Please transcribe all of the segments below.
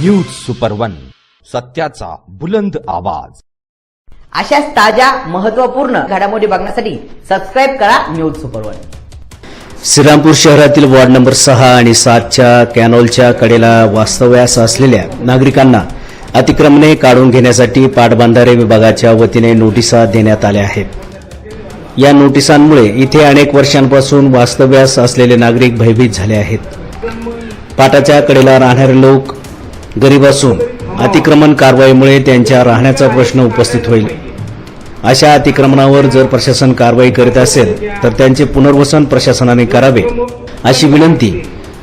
News super one सत्याचा बुलंद आवाज. अशाच ताज्या महत्त्वपूर्ण घडामोडी बघण्यासाठी सबस्क्राईब करा न्यूज सुपर वन श्रीरामपूर शहरातील वॉर्ड नंबर सहा आणि सातच्या कॅनॉलच्या कडेला वास्तव्यास असलेल्या नागरिकांना अतिक्रमणे काढून घेण्यासाठी पाटबंधारे विभागाच्या वतीने नोटिसा देण्यात आल्या आहेत. या नोटिसांमुळे इथे अनेक वर्षांपासून वास्तव्यास असलेले नागरिक भयभीत झाले आहेत. पाटाच्या कडेला राहणारे लोक गरीब असून अतिक्रमण कारवाईमुळे त्यांच्या राहण्याचा प्रश्न उपस्थित होईल. अशा अतिक्रमणावर जर प्रशासन कारवाई करीत असेल तर त्यांचे पुनर्वसन प्रशासनाने करावे अशी विनंती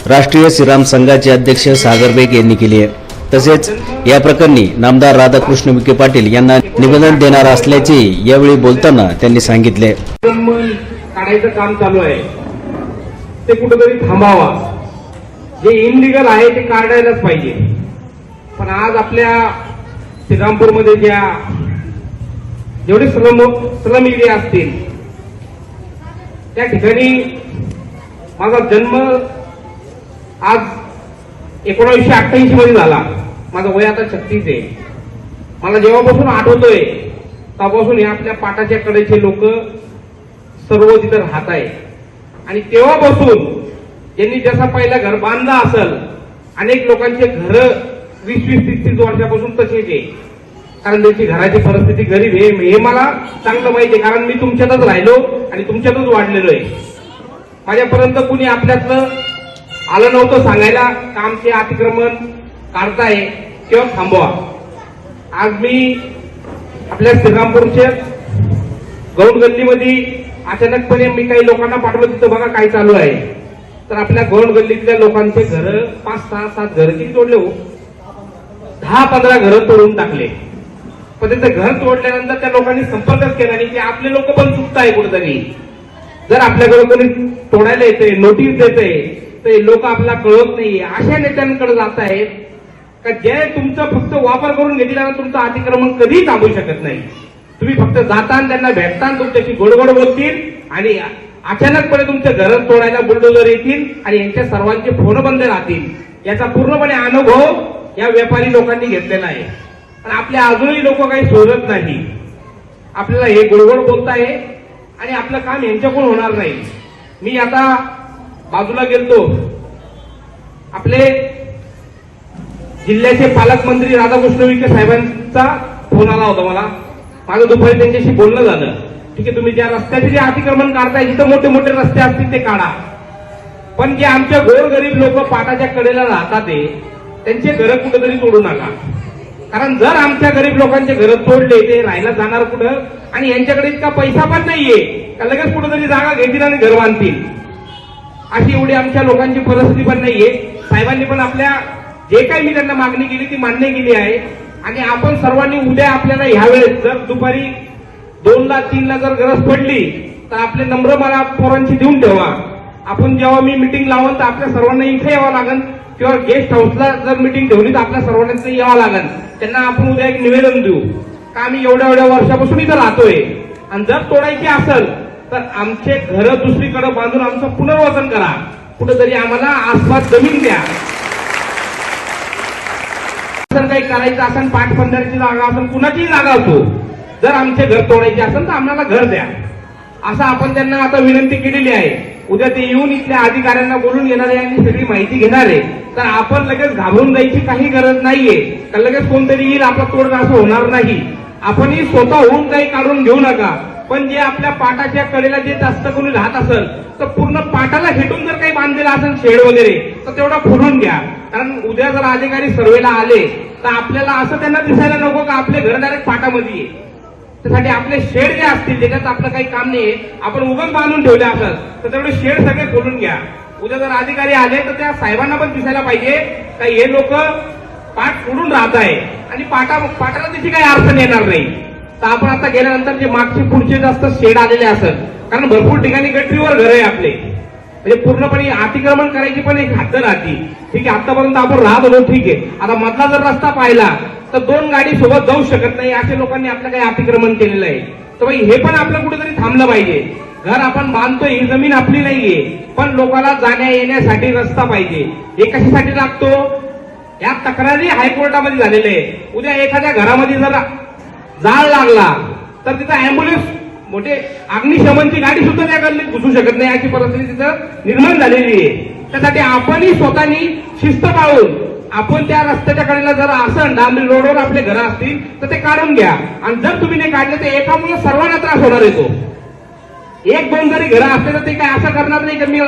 राष्ट्रीय श्रीराम संघाचे अध्यक्ष सागर बेग यांनी केली आहे. तसेच या प्रकरणी नामदार राधाकृष्ण विखे पाटील यांना निवेदन देणार असल्याचे यावेळी बोलताना त्यांनी सांगितले. काढायचं काम चालू आहे. ते कुठेतरी थांबावा. जे इनलिगल आहे ते काढायलाच पाहिजे. पण आज आपल्या श्रीरामपूरमध्ये ज्या जेवढे श्रम श्रम एरिया असतील त्या ठिकाणी माझा जन्म आज एकोणावीसशे अठ्ठ्याऐंशी मध्ये झाला. माझं वय आता छत्तीस आहे. मला जेव्हापासून आठवतोय तेव्हापासून या आपल्या पाटाच्या कडेचे लोक सर्व तिथं राहत आहे आणि तेव्हापासून ज्यांनी जसा पहिला घर बांधलं असेल अनेक लोकांचे घर वीस वीस तीस तीस वर्षापासून तसेच आहे कारण त्यांची घराची परिस्थिती गरीब आहे. हे मला चांगलं माहिती आहे. कारण मी तुमच्यातच राहिलो आणि तुमच्यातच वाढलेलो आहे. माझ्यापर्यंत कुणी आपल्यातलं आलं नव्हतं सांगायला. कामचे अतिक्रमण काढताय किंवा थांबवा. आज मी आपल्या श्रीरामपूरच्या गौड गल्लीमध्ये अचानकपणे मी काही लोकांना पाठवलं. तिथं बघा काय चालू आहे. तर आपल्या गौड गल्लीतल्या लोकांचे घर पाच सहा सात घर किती तोडले हो? दहा पंधरा घरं तोडून टाकले. पण त्यांचं घर तोडल्यानंतर त्या लोकांनी संपर्कच केला नाही की आपले लोक पण चुकताय कुठेतरी. जर आपल्याकडे कोणी तोडायला येते नोटीस देते तर लोक आपला कळत नाहीये. अशा नेत्यांकडे जात आहेत का जे तुमचं फक्त वापर करून घेतल्यानं तुमचं अतिक्रमण कधीही थांबू शकत नाही. तुम्ही फक्त जाता आणि त्यांना भेटता तुमच्याशी गोडगोड बोलतील आणि अचानकपणे तुमचं घर तोडायला बुलडोजर येतील आणि यांच्या सर्वांचे फोन बंद राहतील. याचा पूर्णपणे अनुभव या व्यापारी लोकांनी घेतलेला आहे पण आपल्या अजूनही लोक काही सोडत नाही. आपल्याला हे गोडगोड बोलताय आणि आपलं काम यांच्याकडून होणार नाही. मी आता बाजूला गेलतो. आपले जिल्ह्याचे पालकमंत्री राधाकृष्ण विखे साहेबांचा फोन आला होता मला. माझं दुपारी त्यांच्याशी बोलणं झालं. ठीक आहे तुम्ही ज्या रस्त्याचे जे अतिक्रमण काढताय जिथं मोठे मोठे रस्ते असतील ते काढा. पण जे आमच्या गोरगरीब लोक पाटाच्या कडेला राहतात ते त्यांचे घरं कुठेतरी तोडू नका. कारण जर आमच्या गरीब लोकांचे घरं तोडले ते राहायला जाणार कुठं? आणि यांच्याकडे इतका पैसा पण नाहीये का लगेच कुठेतरी जागा घेतील आणि घर बांधतील? अशी एवढी आमच्या लोकांची परिस्थिती पण नाहीये. साहेबांनी पण आपल्या जे काही मी त्यांना मागणी केली ती मान्य केली आहे. आणि आपण सर्वांनी उद्या आपल्याला ह्यावेळेस जर दुपारी दोनला तीनला जर गरज पडली तर आपले नम्र मला पोरांची देऊन ठेवा. आपण जेव्हा मी मिटिंग लावल तर आपल्या सर्वांना इथे यावं लागेल किंवा गेस्ट हाऊसला जर मिटिंग ठेवली तर आपल्या सर्वांना यावं लागेल. त्यांना आपण उद्या एक निवेदन देऊ. का आम्ही एवढ्या एवढ्या वर्षापासून इथं राहतोय? आणि जर तोडायची असेल तर आमचे घर दुसरीकडे बांधून आमचं पुनर्वसन करा. कुठेतरी आम्हाला आसपास जमीन द्या. जर काही करायचं असेल पाठबंधाऱ्याची जागा असेल कुणाचीही जागा असो. जर आमचे घर तोडायचे असेल तर आम्हाला घर द्या. असं आपण त्यांना आता विनंती केलेली आहे. उद्या ते येऊन इथल्या अधिकाऱ्यांना बोलून येणार आहे आणि सगळी माहिती घेणार आहे. तर आपण लगेच घाबरून जायची काही गरज नाहीये. तर लगेच कोणतरी येईल आपला तोडगा असं होणार नाही. आपणही स्वतः होऊन काही काढून घेऊ नका. पण जे आपल्या पाटाच्या कडेला जे जास्त कोणी राहत असेल तर पूर्ण पाटाला भेटून जर काही बांधलेलं असेल शेड वगैरे तर तेवढा फोडून घ्या. कारण उद्या जर अधिकारी सर्वेला आले तर आपल्याला असं त्यांना दिसायला नको का आपले घर डायरेक्ट पाटामध्ये त्यासाठी आपले शेड जे असतील त्याच्यात आपलं काही काम नाही आपण उगम बांधून ठेवले असत तर तेवढे शेड सगळे खोलून घ्या. उद्या जर अधिकारी आले तर त्या साहेबांना पण दिसायला पाहिजे. का हे लोक पाठ फोडून राहत आहे. आणि पाटा पाटाला त्याची काही अडचण येणार नाही. तर आपण आता गेल्यानंतर जे मागचे पुढचे जास्त शेड आलेले असत कारण भरपूर ठिकाणी गटरीवर घर आहे आपले. म्हणजे पूर्णपणे अतिक्रमण करायची पण एक हद्द राहती. ठीक आहे आतापर्यंत आपण राहत होतो ठीक आहे. आता मधला जर रस्ता पाहिला तर दोन गाडी सोबत जाऊ शकत नाही अशा लोकांनी आपलं काही अतिक्रमण केलेलं आहे. तर बाई हे पण आपलं कुठेतरी थांबलं पाहिजे. घर आपण बांधतोय ही जमीन आपली नाहीये. पण लोकांना जाण्या येण्यासाठी रस्ता पाहिजे. हे कशासाठी लागतो? या तक्रारी हायकोर्टामध्ये झालेल्या आहे उद्या एखाद्या घरामध्ये जर जाळ लागला तर तिथं अँब्युलन्स मोठे अग्निशमनची गाडी सुद्धा त्या गल्लीत घुसू शकत नाही. अशी परिस्थिती तिथं निर्माण झालेली आहे. त्यासाठी आपणही स्वतःनी शिस्त पाळून आपण त्या रस्त्याच्या कडेला जर असं डांबरी रोडवर आपले घर असतील तर ते काढून घ्या. आणि जर तुम्ही नाही काढले तर एकामुळे सर्वांना त्रास होणार येतो एक दोन जरी घरं असले तर ते काय असं करणार नाही की मी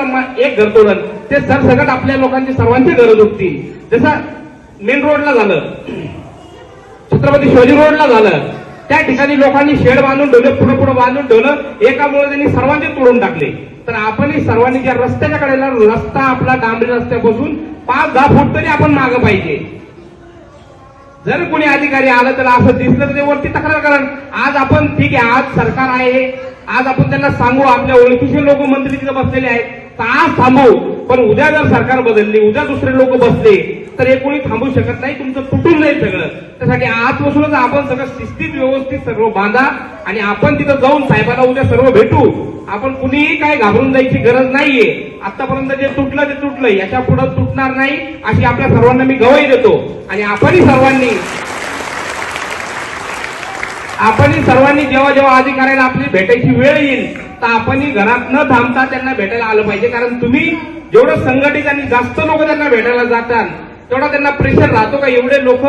एक घर तोडल ते सरसकट आपल्या लोकांची सर्वांची घरं दुखतील. जसं मेन रोडला झालं. छत्रपती शिवाजी रोडला झालं. त्या ठिकाणी लोकांनी शेड बांधून ठेवलं पुढे पुढे बांधून ठेवलं एकामुळे त्यांनी सर्वांचे तोडून टाकले. तर आपणही सर्वांनी ज्या रस्त्याच्या कडेला रस्ता आपला डांबरी रस्त्यापासून पाच दहा फूट तरी आपण मागं पाहिजे. जर कोणी अधिकारी आलं तर असं दिसलं तर ते वरती तक्रार करा. आज आपण ठीक आहे आज सरकार आहे. आज आपण त्यांना सांगू आपल्या ओळखीचे लोक मंत्री तिथे बसलेले आहेत. तर आज थांबू. पण उद्या जर सरकार बदलली उद्या दुसरे लोक बसले तर हे कोणी थांबू शकत नाही तुमचं तुटून जाईल सगळं. त्यासाठी आजपासूनच आपण सगळं शिस्तीत व्यवस्थित सर्व बांधा आणि आपण तिथं जाऊन साहेबांना उद्या सर्व भेटू. आपण कुणीही काय घाबरून जायची गरज नाहीये. आतापर्यंत जे तुटलं ते तुटलं याच्यापुढे तुटणार नाही अशी आपल्या सर्वांना मी गवाही देतो. आणि आपणही सर्वांनी आपणही सर्वांनी जेव्हा जेव्हा अधिकाऱ्याला आपली भेटायची वेळ येईल तर आपणही घरात न थांबता त्यांना भेटायला आलं पाहिजे. कारण तुम्ही जेवढं संघटित आणि जास्त लोक त्यांना भेटायला जातात तेवढा त्यांना प्रेशर राहतो का एवढे लोक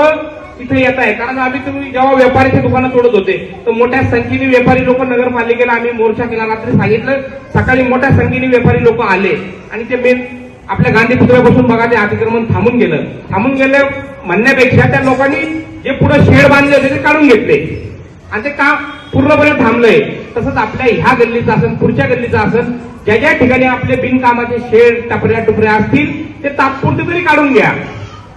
इथे येत आहे कारण आम्ही तुम्ही जेव्हा व्यापारीच्या दुकानं तोडत होते तर मोठ्या संख्येने व्यापारी लोक नगरपालिकेला आम्ही मोर्चा केला. रात्री सांगितलं सकाळी मोठ्या संख्येने व्यापारी लोक आले. आणि ते मेन आपल्या गांधी पुतळ्यापासून बघा ते अतिक्रमण थांबून गेलं. थांबून गेलं म्हणण्यापेक्षा त्या लोकांनी जे पुढे शेड बांधले होते ते काढून घेतले. आणि ते काम पूर्णपणे थांबलंय. तसंच आपल्या ह्या गल्लीचं असेल पुढच्या गल्लीचं असेल ज्या ज्या ठिकाणी आपले बिनकामाचे शेड टपऱ्या टुपऱ्या असतील ते तात्पुरते तरी काढून घ्या.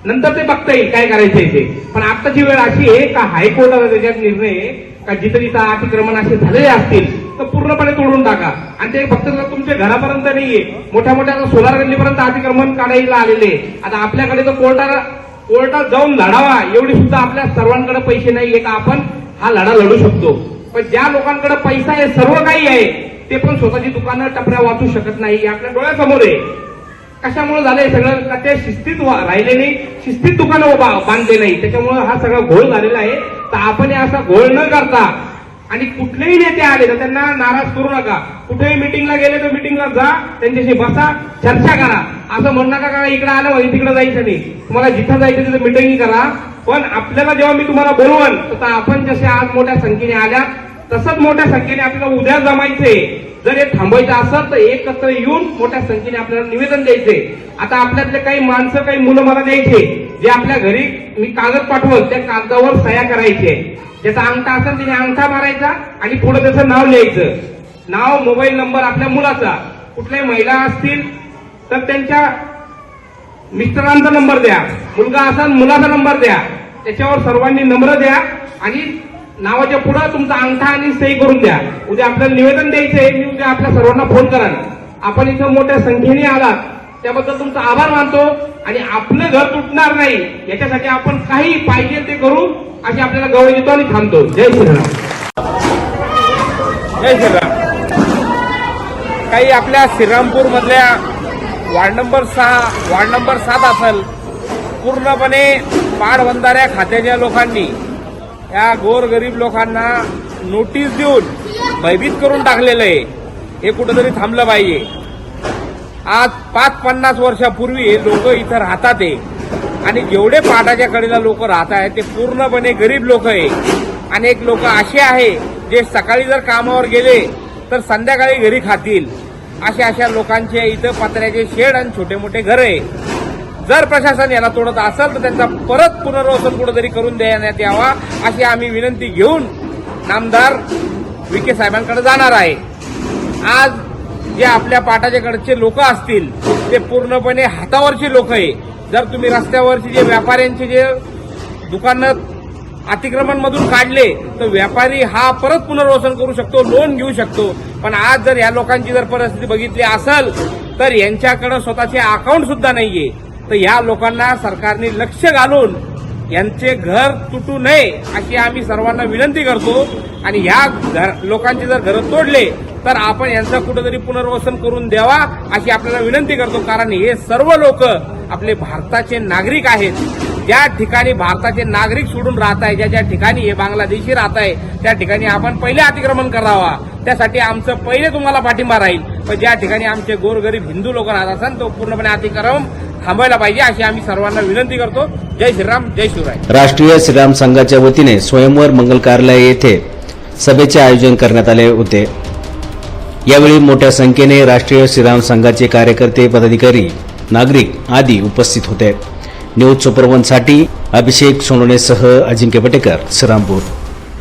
नंतर ते बघता येईल काय करायचंय ते. पण आताची वेळ अशी आहे का हायकोर्टाचा त्याच्यात निर्णय का जिथे जिथं अतिक्रमण असे झालेले असतील तर पूर्णपणे तोडून टाका. आणि ते फक्त तुमच्या घरापर्यंत नाहीये मोठ्या मोठ्या सोलार गल्लीपर्यंत अतिक्रमण काढायला आलेले आता आपल्याकडे तर कोर्टाला कोर्टात जाऊन लढावा एवढी सुद्धा आपल्या सर्वांकडे पैसे नाहीये का आपण हा लढा लढू शकतो. पण ज्या लोकांकडे पैसा आहे सर्व काही आहे ते पण स्वतःची दुकानं टपऱ्या वाचू शकत नाही. आपल्या डोळ्यासमोर आहे. कशामुळे झालंय सगळं? का ते शिस्तीत राहिले नाही शिस्तीत दुकानं उभा बांधले नाही. त्याच्यामुळे हा सगळा घोळ झालेला आहे. तर आपण हे असा घोळ न करता आणि कुठलेही नेते आले तर त्यांना नाराज करू नका. कुठेही मिटिंगला गेले तर मिटिंगला जा त्यांच्याशी बसा चर्चा करा. असं म्हणू नका का इकडे आलं म्हणजे तिकडे जायचं नाही. तुम्हाला जिथं जायचं तिथं मिटिंग करा. पण आपल्याला जेव्हा मी तुम्हाला बोलवन तर आपण जसे आज मोठ्या संख्येने आल्या तसंच मोठ्या संख्येने आपल्याला उद्या जमायचंय. जर हे थांबायचं असेल तर एकत्र येऊन मोठ्या संख्येने आपल्याला निवेदन द्यायचे. आता आपल्यातले काही माणसं काही मुलं मला द्यायचे जे आपल्या घरी मी कागद पाठवत त्या कागदावर सह्या करायचे. ज्याचा अंगठा असेल त्याने अंगठा मारायचा आणि पुढे त्याचं नाव लिहायचं. नाव मोबाईल नंबर आपल्या मुलाचा. कुठल्याही महिला असतील तर त्यांच्या मिस्टरांचा नंबर द्या. मुलगा असाल मुलाचा नंबर द्या. त्याच्यावर सर्वांनी नंबर द्या आणि नावाच्या पुढं तुमचा अंगठा आणि सही करून द्या. उद्या आपल्याला निवेदन द्यायचं आहे मी उद्या आपल्या सर्वांना फोन कराल आपण इथं मोठ्या संख्येने आलात. त्याबद्दल तुमचा आभार मानतो आणि आपलं घर तुटणार नाही याच्यासाठी आपण काही पाहिजे ते करू अशी आपल्याला गवळी देतो आणि थांबतो. जय श्रीराम. जय श्रीराम. काही आपल्या श्रीरामपूर मधल्या वार्ड नंबर सहा वार्ड नंबर सात असेल पूर्णपणे पाडबंधाऱ्या खात्याच्या लोकांनी या गोरगरीब लोकांना नोटीस देऊन भयभीत करून टाकलेलं आहे. हे कुठंतरी थांबलं पाहिजे. आज पाच पन्नास वर्षापूर्वी लोक इथं राहतात आहे आणि जेवढे पाटाच्या कडेला लोक राहत आहेत ते पूर्णपणे गरीब लोक आहे. आणि एक लोक असे आहे जे सकाळी जर कामावर गेले तर संध्याकाळी घरी खातील. अशा अशा लोकांचे इथं पत्र्याचे शेड आणि छोटे मोठे घर आहे. जर प्रशासन याला तोडत असेल तर त्यांचा परत पुनर्वसन कुठेतरी करून देण्यात यावा अशी आम्ही विनंती घेऊन नामदार विखे साहेबांकडे जाणार आहे. आज जे आपल्या पाटाच्याकडचे लोक असतील ते पूर्णपणे हातावरची लोक आहे. जर तुम्ही रस्त्यावरची जे व्यापाऱ्यांचे जे दुकानं अतिक्रमणमधून काढले तर व्यापारी हा परत पुनर्वसन करू शकतो लोन घेऊ शकतो. पण आज जर या लोकांची जर परिस्थिती बघितली असेल तर यांच्याकडे स्वतःचे अकाउंट सुद्धा नाहीये. तर या लोकांना सरकारने लक्ष घालून यांचे घर तुटू नये अशी आम्ही सर्वांना विनंती करतो. आणि ह्या घर लोकांचे जर घर तोडले तर आपण यांचं कुठेतरी पुनर्वसन करून द्यावा अशी आपल्याला विनंती करतो. कारण हे सर्व लोक आपले भारताचे नागरिक आहेत. ज्या ठिकाणी भारताचे नागरिक सोडून राहत आहे ज्या ज्या ठिकाणी हे बांगलादेशी राहत आहे त्या ठिकाणी आपण पहिले अतिक्रमण करावा. त्यासाठी आमचं पहिले तुम्हाला पाठिंबा राहील. पण ज्या ठिकाणी आमचे गोरगरीब हिंदू लोक राहत असाल तो पूर्णपणे अतिक्रम थांबायला पाहिजे अशी आम्ही सर्वांना विनंती करतो. जय श्रीराम जय शिवराय. राष्ट्रीय श्रीराम संघाच्या वतीने स्वयंवर मंगल कार्यालय येथे सभेचे आयोजन करण्यात आले होते. यावेळी मोठ्या संख्येने राष्ट्रीय श्रीराम संघाचे कार्यकर्ते पदाधिकारी नागरिक आदी उपस्थित होते. न्यूज सुपरवनसाठी अभिषेक सोनवणेसह अजिंक्य पटेकर श्रीरामपूर.